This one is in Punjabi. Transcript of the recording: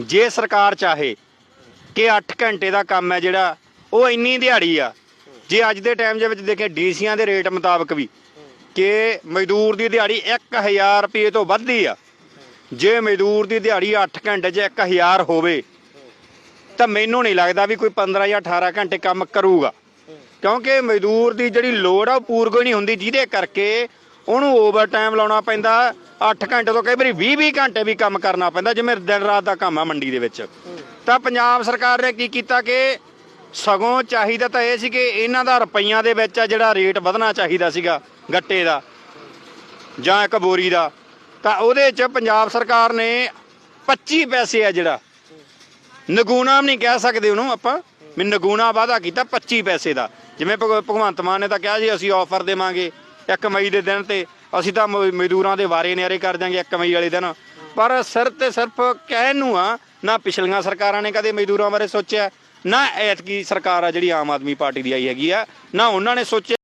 ਜੇ ਸਰਕਾਰ ਚਾਹੇ ਕਿ 8 ਘੰਟੇ ਦਾ ਕੰਮ ਹੈ ਜਿਹੜਾ, ਉਹ ਇੰਨੀ ਦਿਹਾੜੀ ਆ। ਜੇ ਅੱਜ ਦੇ ਟਾਈਮ ਦੇ ਵਿੱਚ ਦੇਖੇ ਡੀਸੀਆਂ ਦੇ ਰੇਟ ਮੁਤਾਬਕ ਵੀ ਕਿ ਮਜ਼ਦੂਰ ਦੀ ਦਿਹਾੜੀ 1000 ਰੁਪਏ ਤੋਂ ਵੱਧਦੀ ਆ। ਜੇ ਮਜ਼ਦੂਰ ਦੀ ਦਿਹਾੜੀ 8 ਘੰਟੇ 'ਚ 1000 ਹੋਵੇ, ਤਾਂ ਮੈਨੂੰ ਨਹੀਂ ਲੱਗਦਾ ਵੀ ਕੋਈ 15 ਜਾਂ 18 ਘੰਟੇ ਕੰਮ ਕਰੂਗਾ। ਕਿਉਂਕਿ ਮਜ਼ਦੂਰ ਦੀ ਜਿਹੜੀ ਲੋੜ ਆ, ਉਹ ਪੂਰਗੋ ਨਹੀਂ ਹੁੰਦੀ, ਜਿਹਦੇ ਕਰਕੇ ਉਹਨੂੰ ਓਵਰ ਟਾਈਮ ਲਾਉਣਾ ਪੈਂਦਾ। 8 ਘੰਟੇ ਤੋਂ ਕਈ ਵਾਰੀ 20 20 ਘੰਟੇ ਵੀ ਕੰਮ ਕਰਨਾ ਪੈਂਦਾ, ਜਿਵੇਂ ਦਿਨ ਰਾਤ ਦਾ ਕੰਮ ਆ ਮੰਡੀ ਦੇ ਵਿੱਚ। ਤਾਂ ਪੰਜਾਬ ਸਰਕਾਰ ਨੇ ਕੀ ਕੀਤਾ ਕਿ ਸਗੋਂ ਚਾਹੀਦਾ ਤਾਂ ਇਹ ਸੀ ਕਿ ਇਹਨਾਂ ਦਾ ਰੁਪਈਆਂ ਦੇ ਵਿੱਚ ਆ ਜਿਹੜਾ ਰੇਟ ਵਧਣਾ ਚਾਹੀਦਾ ਸੀਗਾ ਗੱਟੇ ਦਾ ਜਾਂ ਇੱਕ ਬੋਰੀ ਦਾ, ਤਾਂ ਉਹਦੇ 'ਚ ਪੰਜਾਬ ਸਰਕਾਰ ਨੇ 25 ਪੈਸੇ ਆ ਜਿਹੜਾ। ਨਗੂਣਾ ਵੀ ਨਹੀਂ ਕਹਿ ਸਕਦੇ ਉਹਨੂੰ ਆਪਾਂ, ਵੀ ਨਗੂਣਾ ਵਾਅਦਾ ਕੀਤਾ 25 ਪੈਸੇ ਦਾ। ਜਿਵੇਂ ਭਗ- ਭਗਵੰਤ ਮਾਨ ਨੇ ਤਾਂ ਕਿਹਾ ਜੀ ਅਸੀਂ ਆਫਰ ਦੇਵਾਂਗੇ 1 ਮਈ ਦੇ ਦਿਨ ਤੇ। ਅਸੀਂ ਤਾਂ ਮ- ਮਜ਼ਦੂਰਾਂ ਦੇ ਵਾਰੇ ਨਿਆਰੇ ਕਰ ਦਿਆਂਗੇ 1 ਮਈ ਵਾਲੇ ਦਿਨ। ਪਰ ਸਿਰ ਤੇ ਸਿਰਫ ਕਹਿਣ ਨੂੰ ਆ, ਨਾ ਪਿਛਲੀਆਂ ਸਰਕਾਰਾਂ ਨੇ ਕਦੇ ਮਜ਼ਦੂਰਾਂ ਬਾਰੇ ਸੋਚਿਆ, ਨਾ ਐਤਕੀ ਸਰਕਾਰ ਆ ਜਿਹੜੀ ਆਮ ਆਦਮੀ ਪਾਰਟੀ ਦੀ ਆਈ ਹੈਗੀ ਆ, ਨਾ ਉਹਨਾਂ ਨੇ ਸੋਚਿਆ